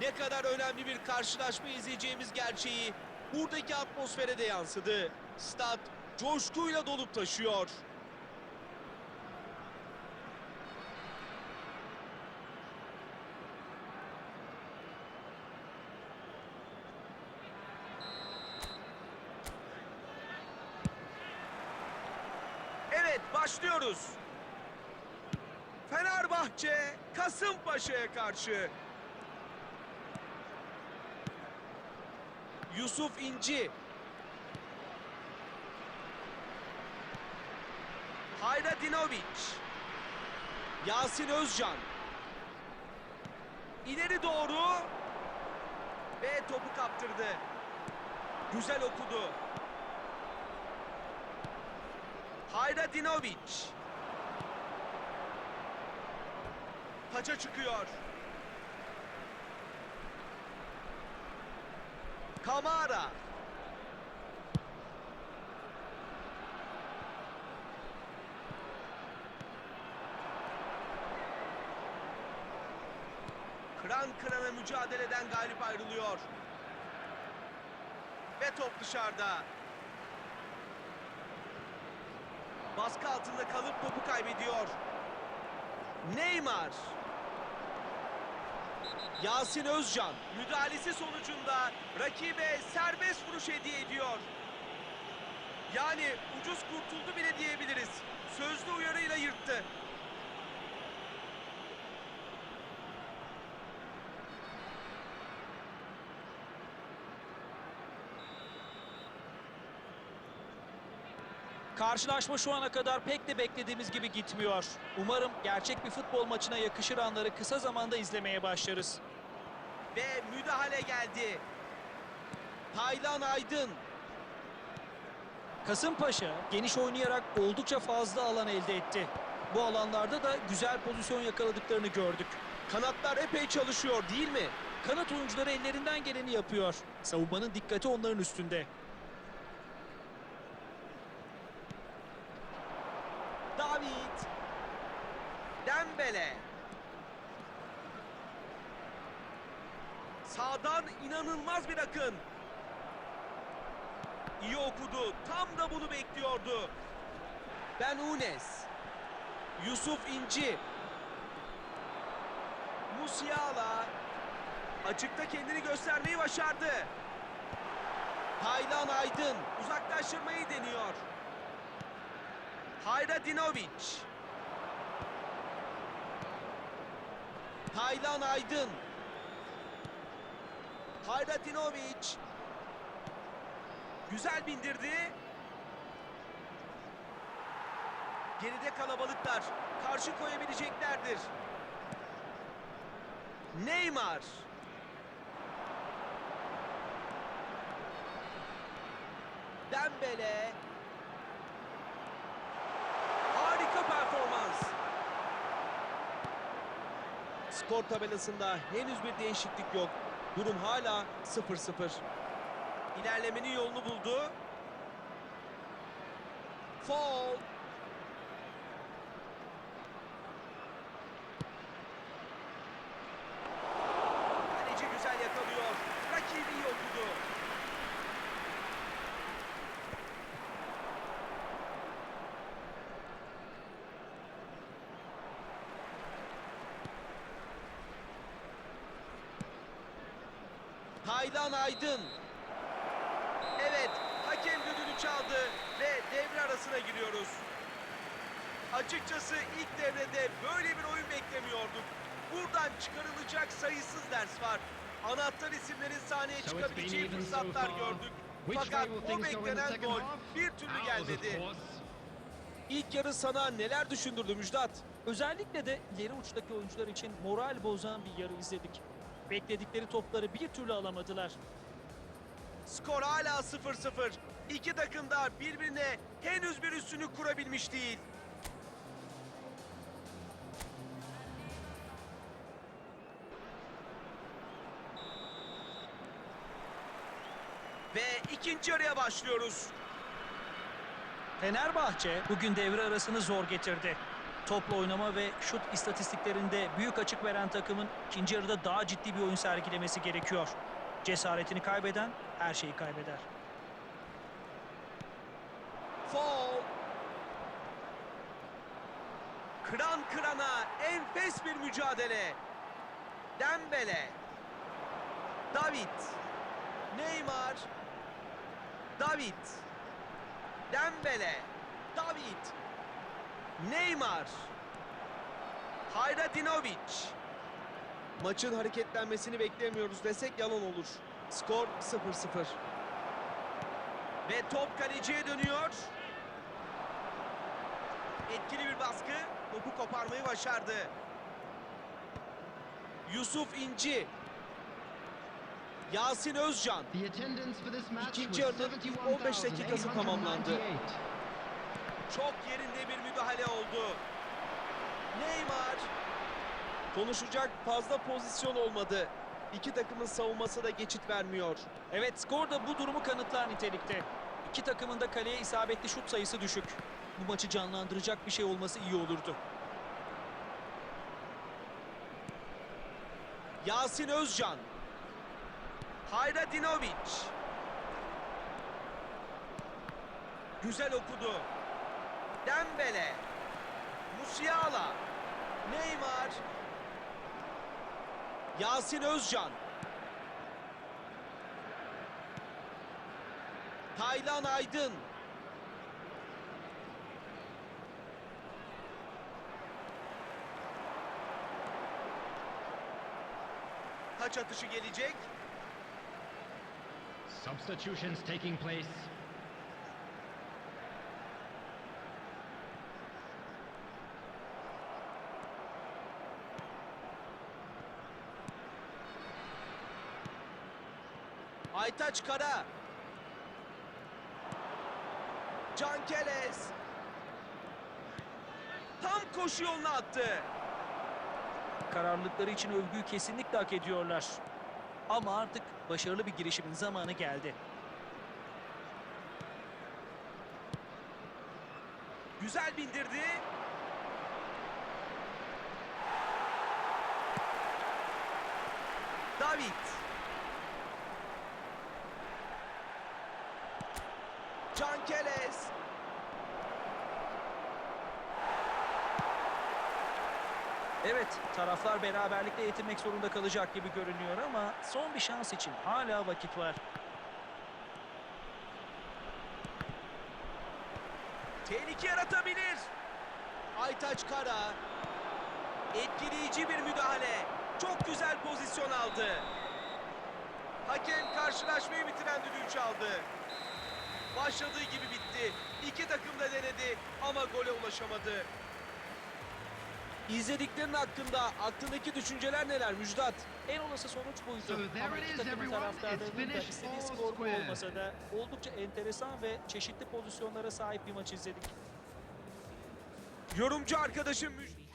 Ne kadar önemli bir karşılaşma izleyeceğimiz gerçeği buradaki atmosfere de yansıdı. Stat coşkuyla dolup taşıyor. Evet başlıyoruz. Fenerbahçe Kasımpaşa'ya karşı. Yusuf İnci. Hayradinovic. Yasin Özcan. İleri doğru. Ve topu kaptırdı. Güzel okudu. Hayradinovic. Taça çıkıyor. Kamara. Kıran kırana mücadeleden galip ayrılıyor. Ve top dışarıda. Baskı altında kalıp topu kaybediyor. Neymar. Yasin Özcan müdahalesi sonucunda rakibe serbest vuruş hediye ediyor. Yani ucuz kurtuldu bile Karşılaşma şu ana kadar pek de beklediğimiz gibi gitmiyor. Umarım gerçek bir futbol maçına yakışır anları kısa zamanda izlemeye başlarız. Ve müdahale geldi. Taylan Aydın. Kasımpaşa geniş oynayarak oldukça fazla alan elde etti. Bu alanlarda da güzel pozisyon yakaladıklarını gördük. Kanatlar epey çalışıyor değil mi? Kanat oyuncuları ellerinden geleni yapıyor. Savunmanın dikkati onların üstünde. David. Dembele. Sağdan inanılmaz bir akın. İyi okudu. Tam da bunu bekliyordu. Ben Unes. Yusuf İnci. Musiala. Açıkta kendini göstermeyi başardı. Taylan Aydın uzaklaştırmayı deniyor. Hayradinovic. Taylan Aydın. Hayradinovic. Güzel bindirdi. Geride kalabalıklar. Karşı koyabileceklerdir. Neymar. Dembele. Harika performans. Skor tabelasında henüz bir değişiklik yok. Durum hala 0-0. İlerlemenin yolunu buldu. Foul. Kaleci güzel yakalıyor. Rakibi iyi okudu. Taylan Aydın. Çaldı ve devre arasına giriyoruz. Açıkçası ilk devrede böyle bir oyun beklemiyorduk. Buradan çıkarılacak sayısız ders var. Anahtar isimlerin sahneye çıkabileceği fırsatlar gördük. Fakat o beklenen gol bir türlü gelmedi. İlk yarı sana neler düşündürdü Müjdat? Özellikle de ileri uçtaki oyuncular için moral bozan bir yarı izledik. Bekledikleri topları bir türlü alamadılar. Skor hala 0-0. İki takım da birbirine henüz bir üstünlük kurabilmiş değil. Ve ikinci yarıya başlıyoruz. Fenerbahçe bugün devre arasını zor getirdi. Topla oynama ve şut istatistiklerinde büyük açık veren takımın ikinci yarıda daha ciddi bir oyun sergilemesi gerekiyor. Cesaretini kaybeden her şeyi kaybeder. Foul. Kıran kırana enfes bir mücadele. Dembele. David. Neymar. David. Dembele. David. Neymar. Hayradinovic. Maçın hareketlenmesini beklemiyoruz desek yalan olur. Skor 0-0. Ve top kaleciye dönüyor. Etkili bir baskı. Topu koparmayı başardı. Yusuf İnci. Yasin Özcan. İkinci yarının 15 dakikası tamamlandı. Çok yerinde bir müdahale oldu. Neymar. Konuşacak fazla pozisyon olmadı. İki takımın savunması da geçit vermiyor. Evet skor da bu durumu kanıtlar nitelikte. İki takımın da kaleye isabetli şut sayısı düşük. Bu maçı canlandıracak bir şey olması iyi olurdu. Yasin Özcan. Hayradinovic. Güzel okudu. Dembele. Musiala. Neymar. Yasin Özcan. Taylan Aydın. Taç atışı gelecek. Substitutions taking place. Aytaç Kara. Can Keles. Tam koşu yoluna attı. Kararlılıkları için övgüyü kesinlikle hak ediyorlar. Ama artık başarılı bir girişimin zamanı geldi. Güzel bindirdi. David. Can Keles. Evet, taraflar beraberlikle yetinmek zorunda kalacak gibi görünüyor ama son bir şans için hala vakit var. Tehlike yaratabilir. Aytaç Kara. Etkileyici bir müdahale. Çok güzel pozisyon aldı. Hakem karşılaşmayı bitiren düdüğü çaldı. Başladığı gibi bitti. İki takım da denedi ama gole ulaşamadı. İzlediklerin hakkında aklındaki düşünceler neler Müjdat? En olası sonuç buydu. So Ama iki takımın taraftarlarının da istediği skor olmasa da oldukça enteresan ve çeşitli pozisyonlara sahip bir maç izledik. Yorumcu arkadaşım Müjdat.